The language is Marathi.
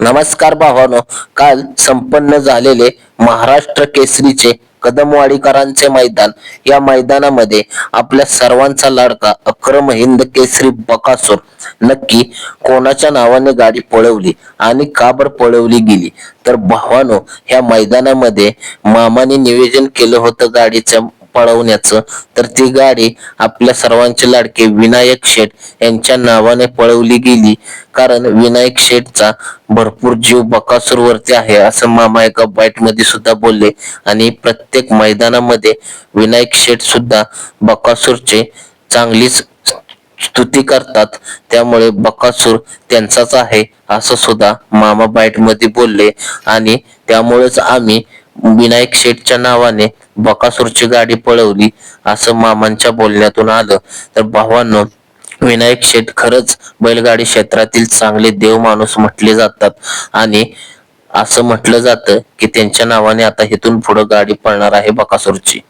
नमस्कार भावानो काल संपन्न झालेले महाराष्ट्र केसरीचे कदमवाडीकरांचे मैदान. या मैदानामध्ये आपल्या सर्वांचा लाडका अक्रम हिंद केसरी बकासूर नक्की कोणाच्या नावाने गाडी पळवली आणि का बर पळवली गेली? तर भावानो ह्या मैदानामध्ये मामाने नियोजन केलं होतं गाडीचं पळवण्याचं. तर ती गाडी आपल्या सर्वांचे लाडके विनायक शेठ यांच्या नावाने पळवली गेली. कारण विनायक शेठचा भरपूर जीव बकासूरवरती आहे असं मामा एका बाईटमध्ये सुद्धा बोलले. आणि प्रत्येक मैदानामध्ये विनायक शेठ सुद्धा बकासूरचे चांगलीच स्तुती करतात. त्यामुळे बकासूर त्यांचाच आहे असं सुद्धा मामा बाईटमध्ये बोलले. आणि त्यामुळेच आम्ही विनायक शेठच्या नावाने बकासूरची गाडी पळवली असं मामांच्या बोलण्यातून आलं. तर भावांनो विनायक शेठ खरंच बैलगाडी क्षेत्रातील चांगले देव माणूस म्हटले जातात. आणि असं म्हटलं जातं की त्यांच्या नावाने आता इथून पुढे गाडी पळणार आहे बकासूरची.